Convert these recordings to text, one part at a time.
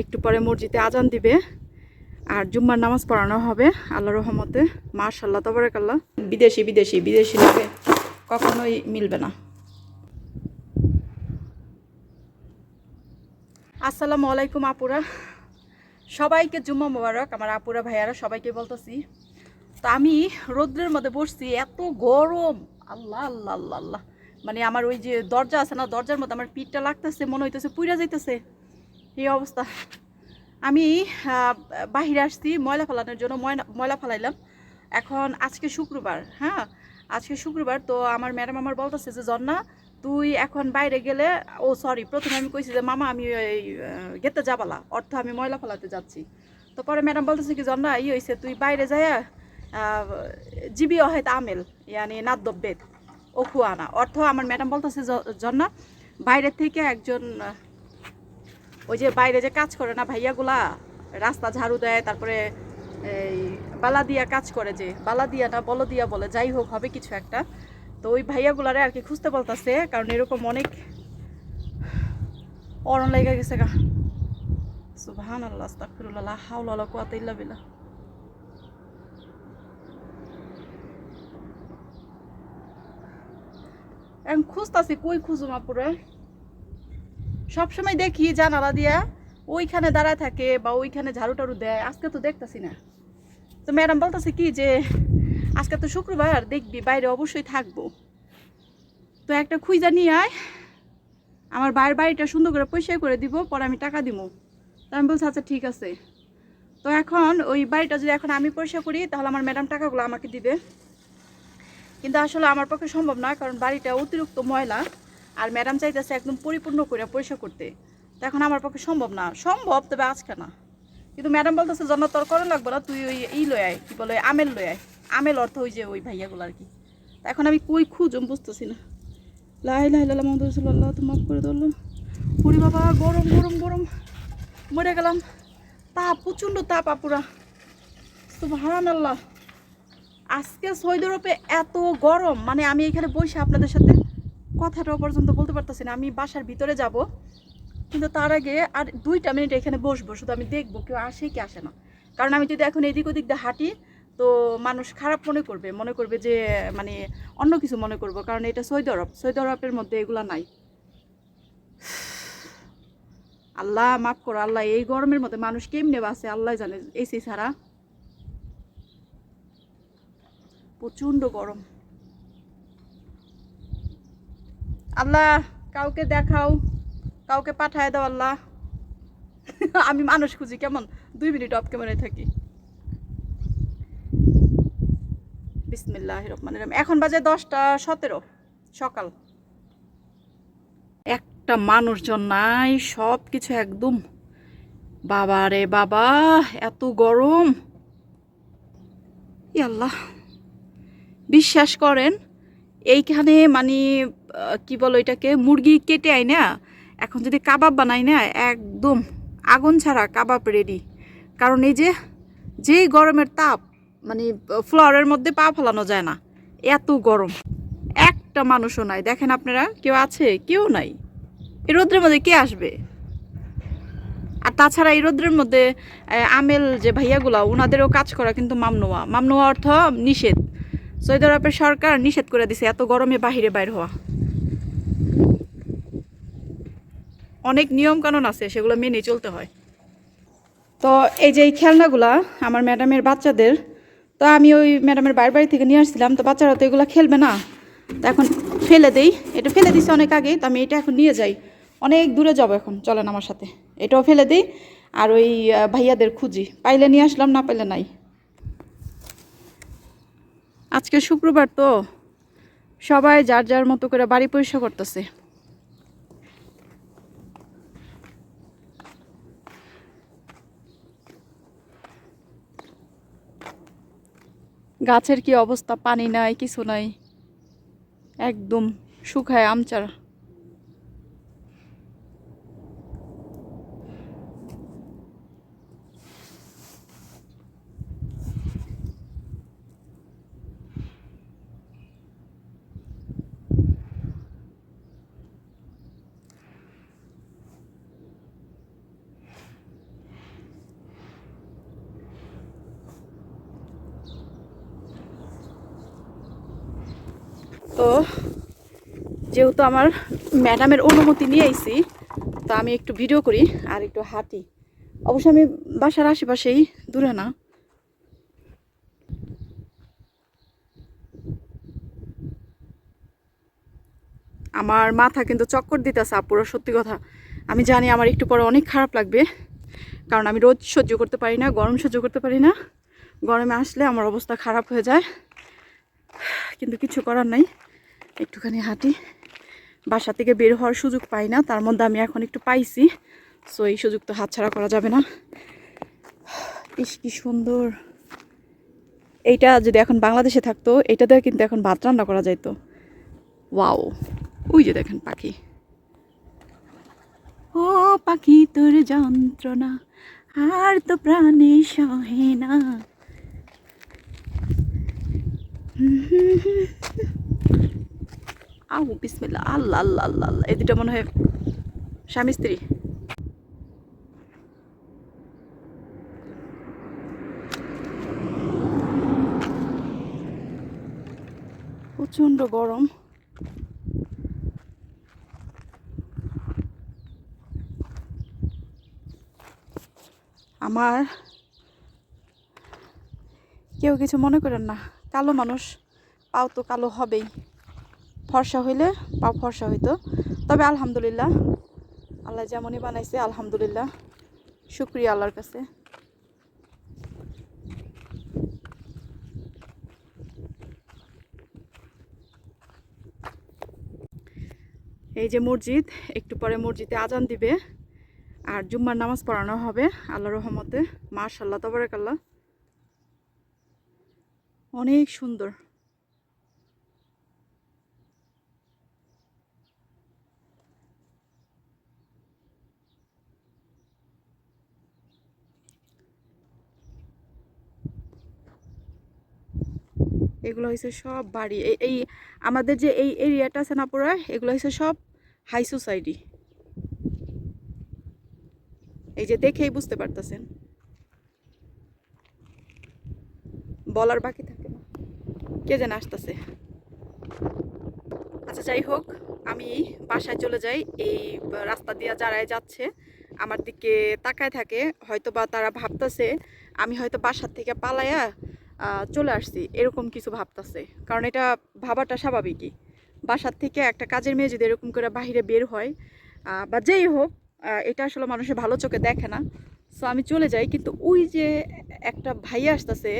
একটু পরে মসজিদে আজান দিবে আর জুম্মার নামাজ পড়ানো হবে আল্লাহ রহমতে। মাশাল্লাহ তবরাকাল্লাহ। বিদেশি বিদেশি বিদেশি লোকে কখনোই মিলবে না। আসসালামু আলাইকুম আপুরা। সবাইকে জুম্মা মোবারক, আমার আপুরা ভাইয়ারা, সবাইকে বলতেছি। তো আমি রৌদ্রের মধ্যে বসছি, এত গরম। আল্লাহ আল্লাহ আল্লাহ আল্লাহ। মানে আমার ওই যে দরজা আছে না, দরজার মধ্যে আমার পিঠটা লাগতেছে, মনে হইতেছে পুইরা যাইতেছে। এই অবস্থা। আমি বাহিরে আসছি, ময়লা ফেলানোর জন্য ময়লা ময়লা ফেলাইলাম। এখন আজকে শুক্রবার হ্যাঁ? আজকে শুক্রবার, তো আমার ম্যাডাম আমার বলতেছে যে, জন্না, তুই এখন বাইরে গেলে, ও সরি প্রথমে আমি কইছি যে, মামা, আমি ওই গেতে যাবালা, অর্থ আমি ময়লা ফেলাতে যাচ্ছি। তো পরে ম্যাডাম বলতেছে কি, জন্না, ই হয়েছে তুই বাইরে যায় জিবি অহেত আমেল, ইয়ানি নাদ্যবেদ ও খুয়ানা। অর্থ আমার ম্যাডাম বলতেছে জন্না, বাইরে থেকে একজন ওই যে বাইরে যে কাজ করে না ভাইয়াগুলা রাস্তা ঝাড়ু দেয়, তারপরে এই বালা দিয়া কাজ করে যে, বালা দিয়া না বলো দিয়া বলে, যাই হোক, হবে কিছু একটা। তো ওই ভাইয়াগুলারে আর কি খুঁজতে বলতেছে, কারণ এরকম অনেক অরণ লেগে গেছে গা। সুবহান আল্লাহ ইল্লা বিল্লাহ। এখন খুঁজতাছি, কই খুঁজুম আপুরে? সবসময় দেখি জানালা দিয়া ওইখানে দাঁড়ায় থাকে বা ওইখানে ঝাড়ু টাড়ু দেয়। আজকে তো দেখতাছি না। তো ম্যাডাম বলতেছে কি যে, আজকে তো শুক্রবার, দেখবি বাইরে অবশ্যই থাকব। তো একটা খুঁজা নিয়ে আয়, আমার বাইরের বাড়িটা সুন্দর করে পরিষ্কার করে দিব, পরে আমি টাকা দিব তো আমি বলছি আচ্ছা ঠিক আছে। তো এখন ওই বাড়িটা যদি এখন আমি পরিষ্কার করি, তাহলে আমার ম্যাডাম টাকাগুলো আমাকে দিবে। কিন্তু আসলে আমার পক্ষে সম্ভব নয়, কারণ বাড়িটা অতিরিক্ত ময়লা। আর ম্যাডাম চাইতেছে একদম পরিপূর্ণ করে পরিষ্কার করতে। তো এখন আমার পক্ষে সম্ভব না। সম্ভব, তবে আজকে না। কিন্তু ম্যাডাম বলতেছে জন্য তোর করা লাগবে না, তুই ওই ই লয় আয়, কী বলে, আমেল লয় আয়। আমেল অর্থ ওই যে ওই ভাইয়াগুলো আর কি। তো এখন আমি কই খুঁজম বুঝতেছি না। লাই লাই লাল্লাহ মোহাম্মদ রসুল্লাহ তো মাফ করে ধরলো। পুরি বাবা, গরম গরম গরম। মরে গেলাম। তাপ প্রচণ্ড তাপ আপুরা। তো সুবহান আল্লাহ আজকে সৌদি আরবে এত গরম। মানে আমি এখানে বসে আপনাদের সাথে কথাটাও পর্যন্ত বলতে পারতেছি না, আমি বাসার ভিতরে যাব। কিন্তু তার আগে আর দুইটা মিনিট এখানে বসবো, শুধু আমি দেখব কেউ আসে কি আসে না। কারণ আমি যদি এখন এদিক ওদিক দিয়ে হাঁটি, তো মানুষ খারাপ মনে করবে মনে করবে যে মানে অন্য কিছু মনে করব, কারণ এটা সৌদি আরব। সৌদি আরবের মধ্যে এগুলা নাই। আল্লাহ মাফ করো, আল্লাহ এই গরমের মধ্যে মানুষ কেমনে বাসে আল্লাহ জানে, এসি ছাড়া। প্রচণ্ড গরম। আল্লাহ, কাউকে দেখাও, কাউকে পাঠায় দাও আল্লাহ। আমি মানুষ খুঁজি, কেমন? দুই মিনিট অফ ক্যামেরায় থাকি। বিসমিল্লাহ রহমান এখন বাজে দশটা সতেরো, সকাল। একটা মানুষজন নাই সব কিছু একদম। বাবা রে বাবা, এত গরম। আল্লাহ। বিশ্বাস করেন, এইখানে মানে কি বলো এটাকে মুরগি কেটে আয় না, এখন যদি কাবাব বানাই না, একদম আগুন ছাড়া কাবাব রেডি কারণ এই যে, যেই গরমের তাপ মানে ফ্লোরের মধ্যে পা ফেলানো যায় না, এত গরম। একটা মানুষও নাই। দেখেন আপনারা, কেউ আছে, কেউ নাই। এই রোদ্রের মধ্যে কে আসবে? আর তাছাড়া এই রোদ্রের মধ্যে আমেল যে ভাইয়াগুলা ওনাদেরও কাজ করা কিন্তু মামনোয়া। মামনোয়া অর্থ নিষেধ। সৌদি আরবের সরকার নিষেধ করে দিছে, এত গরমে বাহিরে বাইর হওয়া। অনেক নিয়ম কানুন আছে, সেগুলো মেনে চলতে হয়। তো এই যে এই খেলনাগুলা আমার ম্যাডামের বাচ্চাদের, তো আমি ওই ম্যাডামের বাড়ি বাড়ি থেকে নিয়ে আসছিলাম, তো বাচ্চারা তো এগুলো খেলবে না। তো এখন ফেলে দেই। এটা ফেলে দিছে অনেক আগেই, তো আমি এটা এখন নিয়ে যাই। অনেক দূরে যাব এখন, চলেন আমার সাথে। এটাও ফেলে দিই। আর ওই ভাইয়াদের খুঁজি। পাইলে নিয়ে আসলাম, না পাইলে নাই। আজকে শুক্রবার তো সবাই যার যার মতো করে বাড়ি পরিষ্কার করতেছে। গাছের কি অবস্থা? পানি নাই কিছু নাই। একদম শুকায় আমচারা তো যেহেতু আমার ম্যাডামের অনুমতি নিয়ে আইছি, তো আমি একটু ভিডিও করি আর একটু হাঁটি। অবশ্য আমি বাসার আশেপাশেই, দূরে না। আমার মাথা কিন্তু চক্কর দিতেছে আপুরা, সত্যি কথা। আমি জানি আমার একটু পরে অনেক খারাপ লাগবে, কারণ আমি রোদ সহ্য করতে পারি না, গরম সহ্য করতে পারি না। গরমে আসলে আমার অবস্থা খারাপ হয়ে যায়। কিন্তু কিছু করার নাই। একটুখানি হাঁটি। বাসা থেকে বের হওয়ার সুযোগ পাই না, তার মধ্যে আমি এখন একটু পাইছি। সো এই সুযোগ তো হাতছাড়া করা যাবে না। ইস, কি সুন্দর। এইটা যদি এখন বাংলাদেশে থাকতো এটা দিয়ে কিন্তু এখন ভাত রান্না করা যাইতো। ওয়াও ওই যে দেখেন পাখি। ও, পাখি তোর যন্ত্রণা, আর তো প্রাণে সহে না। আউ বিসমিল্লা আল্লাহ আল্লাহ আল্লাহ আল্লাহ। এই দুটো মনে হয় স্বামী, স্ত্রী। প্রচণ্ড গরম। আমার কেউ কিছু মনে করেন না, কালো মানুষ, পাও তো কালো হবেই। ফর্সা হইলে পাও ফর্সা হইতো। তবে আলহামদুলিল্লাহ, আল্লাহ যেমনই বানাইছে, আলহামদুলিল্লাহ, শুক্রিয়া আল্লাহর কাছে। এই যে মসজিদ, একটু পরে মসজিদে আজান দিবে, আর জুম্মার নামাজ পড়ানো হবে আল্লাহ রহমতে। মাশাল্লাহ তবরাকাল্লাহ। অনেক সুন্দর। এগুলো হয়েছে সব বাড়ি। এই আমাদের যে এই এরিয়াটা আছে না পুরো, এগুলো হয়েছে সব হাই সোসাইটি এই যে দেখেই বুঝতে পারতেছেন। বলার বাকি থাকে না। কে যেন আসতেছে। আচ্ছা যাই হোক, আমি বাসায় চলে যাই। এই রাস্তা দিয়ে যারাই যাচ্ছে, আমার দিকে তাকায় থাকে। হয়তো বা তারা ভাবতেছে, আমি হয়তো বাসার থেকে পালায়া চলে আসছি, এরকম কিছু ভাবতেছে। কারণ এটা ভাবাটা স্বাভাবিকই। বাসার থেকে একটা কাজের মেয়ে যদি এরকম করে বাহিরে বের হয় বা যেই হোক এটা আসলে মানুষের ভালো চোখে দেখে না। সো আমি চলে যাই, কিন্তু ওই যে একটা ভাই আসতেছে,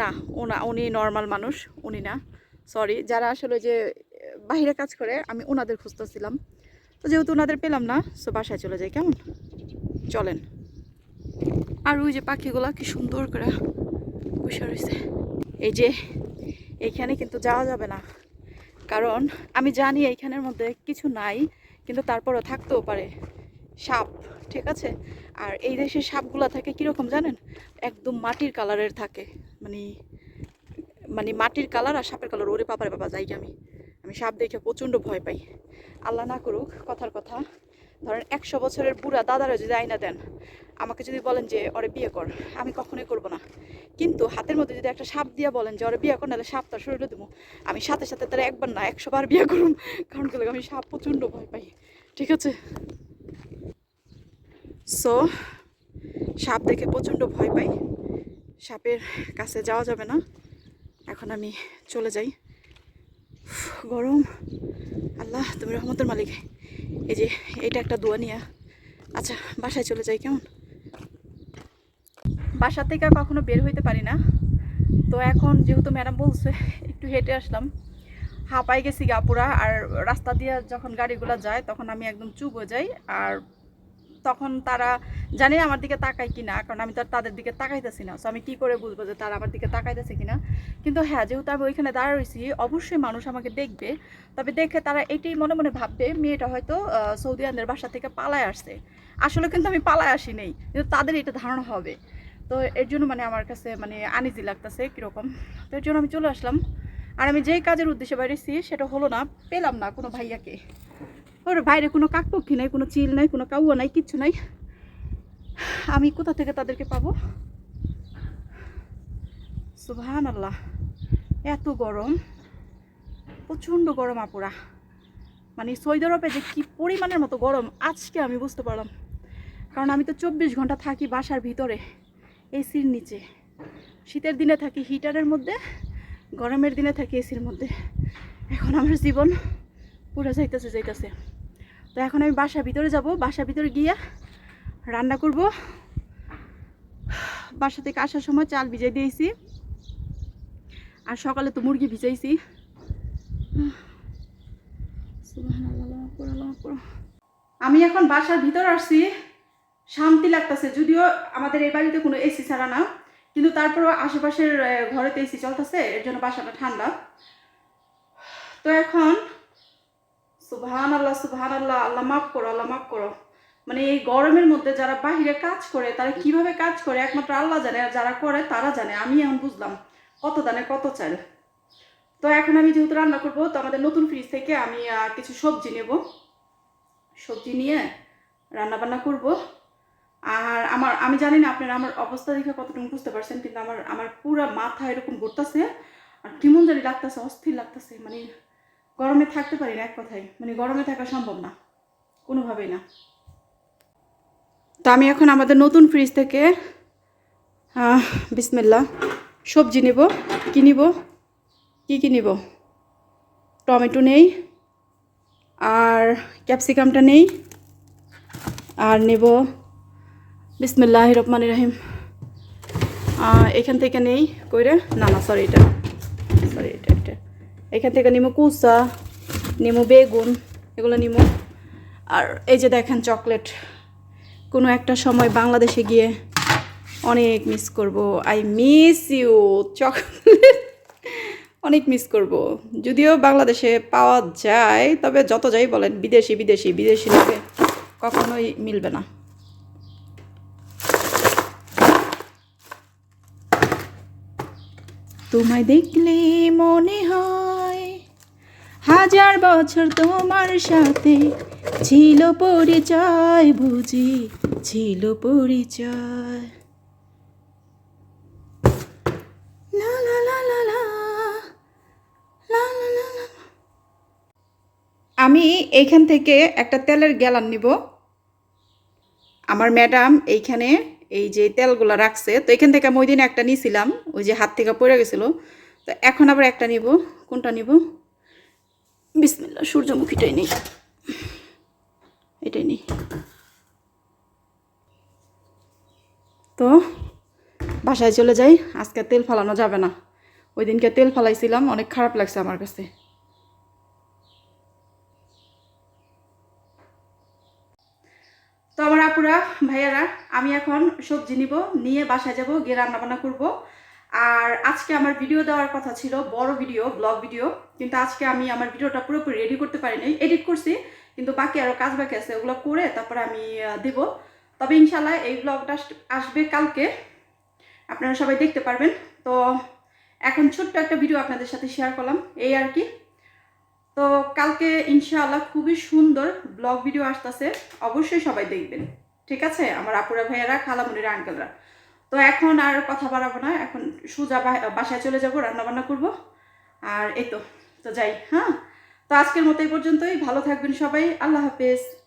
না, ওনা, উনি নর্মাল মানুষ, উনি না। সরি যারা আসলে যে বাইরে কাজ করে, আমি ওনাদের খুঁজতেছিলাম। তো যেহেতু ওনাদের পেলাম না সো বাসায় চলে যাই, কেমন? চলেন। আর ওই যে পাখিগুলা কি সুন্দর করে বসে রয়েছে। এই যে এইখানে কিন্তু যাওয়া যাবে না। কারণ আমি জানি এইখানের মধ্যে কিছু নাই, কিন্তু তারপরও থাকতেও পারে সাপ, ঠিক আছে? আর এই দেশের সাপগুলো থাকে কীরকম জানেন? একদম মাটির কালারের থাকে। মানে মানে মাটির কালার আর সাপের কালার, ওরে পাপারে বাবা, যাই আমি। আমি সাপ দেখে প্রচণ্ড ভয় পাই। আল্লাহ না করুক, কথার কথা। ধরেন একশো বছরের বুড়া দাদারা যদি আইনা দেন, আমাকে যদি বলেন যে ওরে বিয়ে কর, আমি কখনোই করব না। কিন্তু হাতের মধ্যে যদি একটা সাপ দিয়ে বলেন যে ওরে বিয়ে কর, নাহলে সাপ তার শরীরে দেবো। আমি সাথে সাথে তারা একবার না, একশো বার বিয়ে করুম। কারণ লাগে আমি সাপ প্রচণ্ড ভয় পাই। ঠিক আছে? সো সাপ দেখে প্রচণ্ড ভয় পাই। সাপের কাছে যাওয়া যাবে না। এখন আমি চলে যাই। গরম। আল্লাহ, তুমি রহমতের মালিক। এই যে, এটা একটা দোয়া নিয়া। আচ্ছা বাসায় চলে যাই কেমন? বাসা থেকে কখনো বের হইতে পারি না। তো এখন যেহেতু ম্যাডাম বলছে, একটু হেঁটে আসলাম। হাঁপাই গেছি গাপুরা আর রাস্তা দিয়ে যখন গাড়িগুলো যায়, তখন আমি একদম চুপ হয়ে যাই। আর তখন তারা জানে আমার দিকে তাকায় কিনা, কারণ আমি তো তাদের দিকে তাকাইতেছি না। সো আমি কি করে বুঝব যে তারা আমার দিকে তাকাইতেছে কিনা? কিন্তু হ্যাঁ যেহেতু আমি ওইখানে দাঁড়া রয়েছি অবশ্যই মানুষ আমাকে দেখবে। তবে দেখে তারা এটাই মনে মনে ভাববে, মেয়েটা হয়তো সৌদি আরবের বাসা থেকে পালায় আসছে। আসলে কিন্তু আমি পালায় আসি নেই, কিন্তু তাদের এটা ধারণা হবে। তো এর জন্য মানে আমার কাছে মানে আনিজি লাগতেছে কীরকম। তো এর জন্য আমি চলে আসলাম। আর আমি যেই কাজের উদ্দেশ্যে বাইরেছি, সেটা হলো না, পেলাম না কোনো ভাইয়াকে। ওর বাইরে কোনো কাকপক্ষী নাই, কোনো চিল নাই, কোনো কাউয়া নাই, কিচ্ছু নাই। আমি কোথা থেকে তাদেরকে পাবো? সুবহান আল্লাহ এত গরম, প্রচণ্ড গরম আপুরা। মানে সৌদি আরবে যে কী পরিমাণের মতো গরম, আজকে আমি বুঝতে পারলাম। কারণ আমি তো চব্বিশ ঘণ্টা থাকি বাসার ভিতরে, এসির নিচে। শীতের দিনে থাকি হিটারের মধ্যে, গরমের দিনে থাকি এসির মধ্যে। এখন আমার জীবন পুরো যাইতেছে যাইতেছে। তো এখন আমি বাসার ভিতরে যাব। বাসার ভিতরে গিয়ে রান্না করব। বাসা থেকে আসার সময় চাল ভিজাই দিয়েছি। আর সকালে তো মুরগি ভিজাইছি। আমি এখন বাসার ভিতর আসছি। শান্তি লাগতেছে। যদিও আমাদের এই বাড়িতে কোনো এসি ছাড়া না, কিন্তু তারপরও আশেপাশের ঘরেতে এসি চলতেছে, এর জন্য বাসাটা ঠান্ডা। তো এখন, সুবহান আল্লাহ সুবহান আল্লাহ আল্লাহ মাফ করো, আল্লাহ মাফ করো। মানে এই গরমের মধ্যে যারা বাহিরে কাজ করে, তারা কীভাবে কাজ করে? একমাত্র আল্লাহ জানে, আর যারা করে, তারা জানে। আমি এখন বুঝলাম, কত দানে কত চাল। তো এখন আমি যেহেতু রান্না করব, তো আমাদের নতুন ফ্রিজ থেকে আমি কিছু সবজি নেব। সবজি নিয়ে রান্না বান্না করব। আর আমার, আমি জানি না আপনারা আমার অবস্থা দেখে কতটুকু বুঝতে পারছেন, কিন্তু আমার আমার পুরো মাথা এরকম ঘুরতেছে, আর কেমন জানি লাগতেছে, অস্থির লাগতেছে মানে গরমে থাকতে পারি না এক কথায়। মানে গরমে থাকা সম্ভব না। কোনোভাবেই না। তো আমি এখন আমাদের নতুন ফ্রিজ থেকে বিসমিল্লা সবজি নেব। কী নিব? কী কী নিব? টমেটো নেই। আর ক্যাপসিকামটা নেই। আর নেব বিসমিল্লাহ রহমান রাহিম। এখান থেকে নেই কইরে না না সরি এটা সরি এটা এখান থেকে নিমু কুসা নিমু বেগুন, এগুলো নিমু। আর এই যে দেখেন চকলেট। কোনো একটা সময় বাংলাদেশে গিয়ে অনেক মিস করব। I miss you chocolate. অনেক মিস করব। যদিও বাংলাদেশে পাওয়া যায়, তবে যত যাই বলেন, বিদেশি বিদেশি বিদেশি লোকে কখনোই মিলবে না। তোমায় দেখলে মনে হয় হাজার বছর তোমার সাথে ছিল পরিচয়, বুঝি ছিল পরিচয়। লা আমি এইখান থেকে একটা তেলের গ্যালান নিব। আমার ম্যাডাম এইখানে এই যে তেলগুলো রাখছে, তো এখান থেকে আমি ওই দিন একটা নিয়েছিলাম ওই যে হাত থেকে পড়ে গেছিল। তো এখন আবার একটা নিব, কোনটা নিব? বিসমিল্লা সূর্যমুখীটাই নেই। এটাই নেই। তো, বাসায় চলে যাই। আজকে তেল ফালানো যাবে না। ওই দিনকে তেল ফালাইছিলাম, অনেক খারাপ লাগছে আমার কাছে। তো আমার আপুরা, ভাইয়ারা, আমি এখন সবজি নিব, নিয়ে বাসায় যাব, গিয়ে রান্না বান্না করব। আর আজকে আমার ভিডিও দেওয়ার কথা ছিল, বড় ভিডিও ব্লগ ভিডিও কিন্তু আজকে আমি আমার ভিডিওটা পুরোপুরি রেডি করতে পারিনি। এডিট করছি, কিন্তু বাকি আরও কাজ বাকি আছে, ওগুলো করে তারপরে আমি দেব। তবে ইনশাল্লাহ এই ব্লগটা আসবে কালকে। আপনারা সবাই দেখতে পারবেন। তো এখন ছোট্ট একটা ভিডিও আপনাদের সাথে শেয়ার করলাম, এই আর কি। তো কালকে ইনশাআল্লাহ খুবই সুন্দর ব্লগ ভিডিও আসতেছে, অবশ্যই সবাই দেখবেন। ঠিক আছে? আমার আপুরা ভাইয়েরা, খালামুনিরা আঙ্কেলরা তো এখন আর কথা বাড়াবো না। এখন সোজা বাসায় চলে যাব, রান্নাবান্না করব। আর এই তো তো যাই হ্যাঁ? তো আজকের মতো এই পর্যন্তই। ভালো থাকবেন সবাই। আল্লাহ হাফেজ।